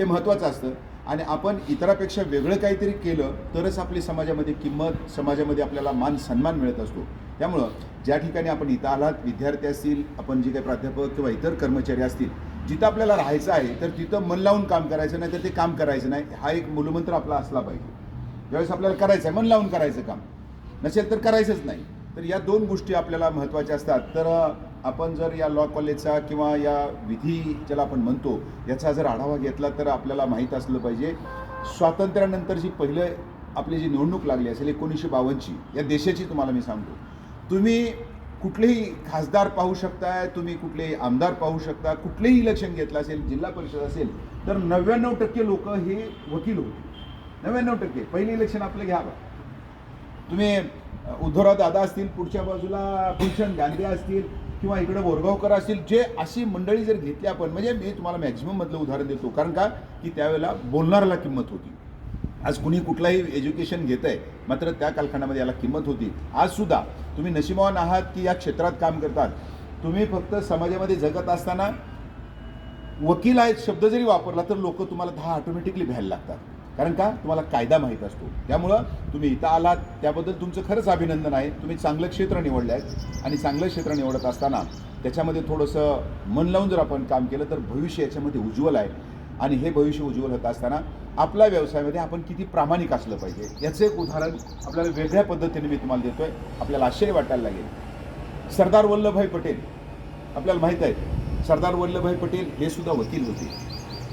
हे महत्त्वाचं असतं. आणि आपण इतरापेक्षा वेगळं काहीतरी केलं तरच आपली समाजामध्ये किंमत समाजामध्ये आपल्याला मान सन्मान मिळत असतो. त्यामुळं ज्या ठिकाणी आपण इथं आलात विद्यार्थी असतील आपण जे काही प्राध्यापक किंवा इतर कर्मचारी असतील जिथं आपल्याला राहायचं आहे तर तिथं मन लावून काम करायचं नाही तर ते काम करायचं नाही. हा एक मूलमंत्र आपला असला पाहिजे. ज्यावेळेस आपल्याला करायचं आहे मन लावून करायचं काम. नसेल तर करायचंच नाही. तर या दोन गोष्टी आपल्याला महत्त्वाच्या असतात. तर आपण जर या लॉ कॉलेजचा किंवा या विधी ज्याला आपण म्हणतो याचा जर आढावा घेतला तर आपल्याला माहीत असलं पाहिजे. स्वातंत्र्यानंतर जी पहिलं आपली जी निवडणूक लागली असेल एकोणीसशे बावन्नची या देशाची तुम्हाला मी सांगतो. तुम्ही कुठलेही खासदार पाहू शकताय तुम्ही कुठलेही आमदार पाहू शकता कुठलेही इलेक्शन घेतलं असेल जिल्हा परिषद असेल तर नव्याण्णव टक्के लोक हे वकील होते. नव्याण्णव टक्के. पहिले इलेक्शन आपलं घ्यावं तुम्ही उद्धवराव दादा असतील पुढच्या बाजूला भूषण गांधी असतील किंवा इकडे बोरगावकर असतील जे अशी मंडळी जर घेतली आपण म्हणजे मी तुम्हाला मॅक्झिमम मधलं उदाहरण देतो. कारण का? की त्यावेळेला बोलणाऱ्याला किंमत होती. आज कुणी कुठलाही एज्युकेशन घेत आहे मात्र त्या कालखंडामध्ये याला किंमत होती. आज सुद्धा तुम्ही नशिबावान आहात की या क्षेत्रात काम करतात. तुम्ही फक्त समाजामध्ये जगत असताना वकील आहेत शब्द जरी वापरला तर लोक तुम्हाला दहा ऑटोमॅटिकली भ्यायला लागतात. कारण का? तुम्हाला कायदा माहीत असतो. त्यामुळं तुम्ही इथं आलात त्याबद्दल तुमचं खरंच अभिनंदन आहे. तुम्ही चांगलं क्षेत्र निवडलं आहे आणि चांगलं क्षेत्र निवडत असताना त्याच्यामध्ये थोडंसं मन लावून जर आपण काम केलं तर भविष्य याच्यामध्ये उज्ज्वल आहे. आणि हे भविष्य उज्ज्वल होत असताना आपल्या व्यवसायामध्ये आपण किती प्रामाणिक असलं पाहिजे. याचं एक उदाहरण आपल्याला वेगळ्या पद्धतीने मी तुम्हाला देतो आहे आपल्याला आश्चर्य वाटायला लागेल. सरदार वल्लभभाई पटेल आपल्याला माहीत आहे सरदार वल्लभभाई पटेल हे सुद्धा वकील होते.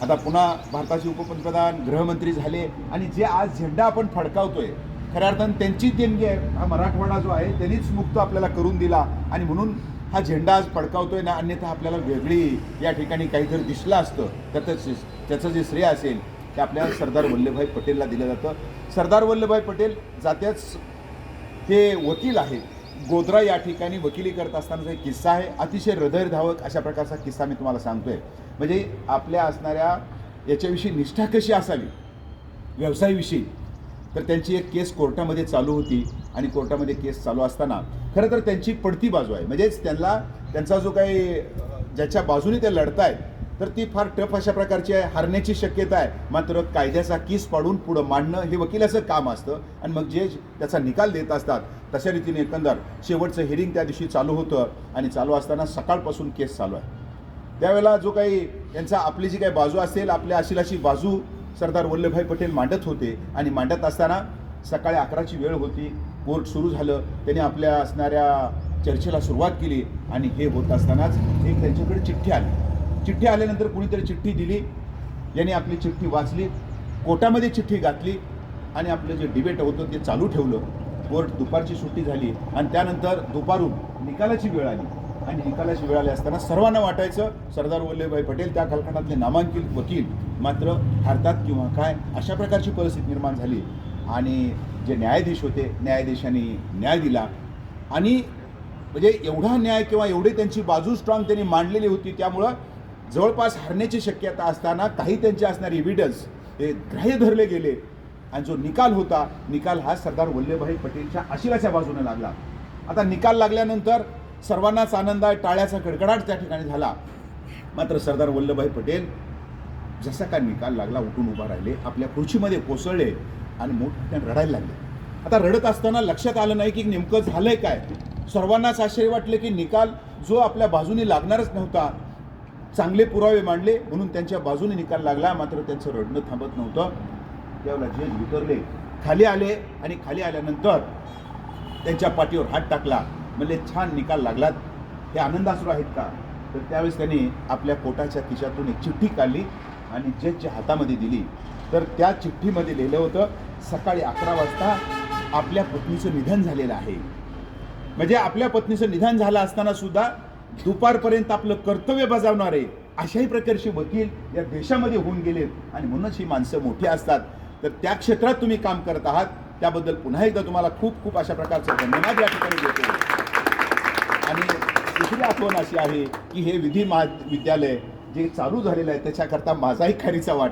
आता पुन्हा भारताचे उपपंतप्रधान गृहमंत्री झाले आणि जे आज झेंडा आपण फडकावतोय खऱ्या अर्थानं त्यांची देणगी आहे. हा मराठवाडा जो आहे त्यांनीच मुक्त आपल्याला करून दिला आणि म्हणून हा झेंडा आज फडकावतोय ना अन्यथा आपल्याला वेगळी या ठिकाणी काही जर दिसलं असतं तर त्याचं त्याचं जे श्रेय असेल ते आपल्या सरदार वल्लभभाई पटेलला दिलं जातं. सरदार वल्लभभाई पटेल जात्याच ते वकील आहेत. गोद्रा या ठिकाणी वकिली करत असतानाचा एक किस्सा आहे. अतिशय हृदयधावक अशा प्रकारचा किस्सा मी तुम्हाला सांगतोय. म्हणजे आपल्या असणाऱ्या याच्याविषयी निष्ठा कशी असावी? व्यवसायाविषयी. तर त्यांची एक केस कोर्टामध्ये चालू होती आणि कोर्टामध्ये केस चालू असताना खरं तर त्यांची पडती बाजू आहे. म्हणजेच त्यांना त्यांचा जो काही ज्याच्या बाजूने ते लढतायत तर ती फार टफ अशा प्रकारची आहे हरण्याची शक्यता आहे. मात्र कायद्याचा किस पाडून पुढं मांडणं हे वकिलाचं काम असतं. आणि मग जे त्याचा निकाल देत असतात तशा रीतीने एकंदर शेवटचं हेरिंग त्या दिवशी चालू होतं. आणि चालू असताना सकाळपासून केस चालू आहे. त्यावेळेला जो काही यांचा आपली जी काही बाजू असेल आपल्या अशिलाची बाजू सरदार वल्लभभाई पटेल मांडत होते. आणि मांडत असताना सकाळी अकराची वेळ होती. कोर्ट सुरू झालं. त्याने आपल्या असणाऱ्या चर्चेला सुरुवात केली. आणि हे होत असतानाच एक त्यांच्याकडे चिठ्ठी आली. चिठ्ठी आल्यानंतर कुणीतरी चिठ्ठी दिली यांनी आपली चिठ्ठी वाचली कोर्टामध्ये चिठ्ठी घातली आणि आपलं जे डिबेट होतं ते चालू ठेवलं. कोर्ट दुपारची सुट्टी झाली आणि त्यानंतर दुपारून निकालाची वेळ आली. आणि निकालाची वेळ आली असताना सर्वांना वाटायचं सरदार वल्लभभाई पटेल त्या कालखंडातले नामांकित वकील मात्र हारतात किंवा काय अशा प्रकारची परिस्थिती निर्माण झाली. आणि जे न्यायाधीश होते न्यायाधीशांनी न्याय दिला. आणि म्हणजे एवढा न्याय किंवा एवढी त्यांची बाजू स्ट्रॉंग त्यांनी मांडलेली होती त्यामुळं जवळपास हरण्याची शक्यता असताना काही त्यांचे असणारे एव्हिडन्स हे ग्राह्य धरले गेले. आणि जो निकाल होता निकाल हा सरदार वल्लभभाई पटेलच्या आशिराच्या बाजूने लागला. आता निकाल लागल्यानंतर सर्वांनाच आनंद आहे टाळ्याचा कडकडाट त्या ठिकाणी झाला. मात्र सरदार वल्लभभाई पटेल जसा का निकाल लागला उठून उभा राहिले आपल्या खुर्चीमध्ये कोसळले आणि मोठ्याने रडायला लागले. आता रडत असताना लक्षात आलं नाही की नेमकं झालंय काय. सर्वांनाच आश्चर्य वाटले की निकाल जो आपल्या बाजूने लागणारच नव्हता चांगले पुरावे मांडले म्हणून त्यांच्या बाजूने निकाल लागला. मात्र त्यांचं रडणं थांबत नव्हतं. त्यावेळेला जज उतरले. खाली आले आणि खाली आल्यानंतर त्यांच्या पाठीवर हात टाकला. म्हणजे छान निकाल लागलात. हे आनंदासरू आहेत का? तर त्यावेळेस त्यांनी आपल्या पोटाच्या खिशातून एक चिठ्ठी काढली आणि जजच्या हातामध्ये दिली. तर त्या चिठ्ठीमध्ये लिहिलं होतं सकाळी अकरा वाजता आपल्या पत्नीचं निधन झालेलं आहे. म्हणजे आपल्या पत्नीचं निधन झालं असताना सुद्धा दुपारपर्यंत आपलं कर्तव्य बजावणारे अशाही प्रकारचे वकील या देशामध्ये होऊन गेलेत आणि म्हणूनच ही माणसं मोठी असतात. तर त्या क्षेत्रात तुम्ही काम करत आहात त्याबद्दल पुन्हा एकदा तुम्हाला खूप खूप अशा प्रकारचे धन्यवाद या ठिकाणी देतो. आणि दुसरी आठवण अशी आहे की हे विधी महाविद्यालय जे चालू झालेलं आहे त्याच्याकरता माझाही खरीचा वाट.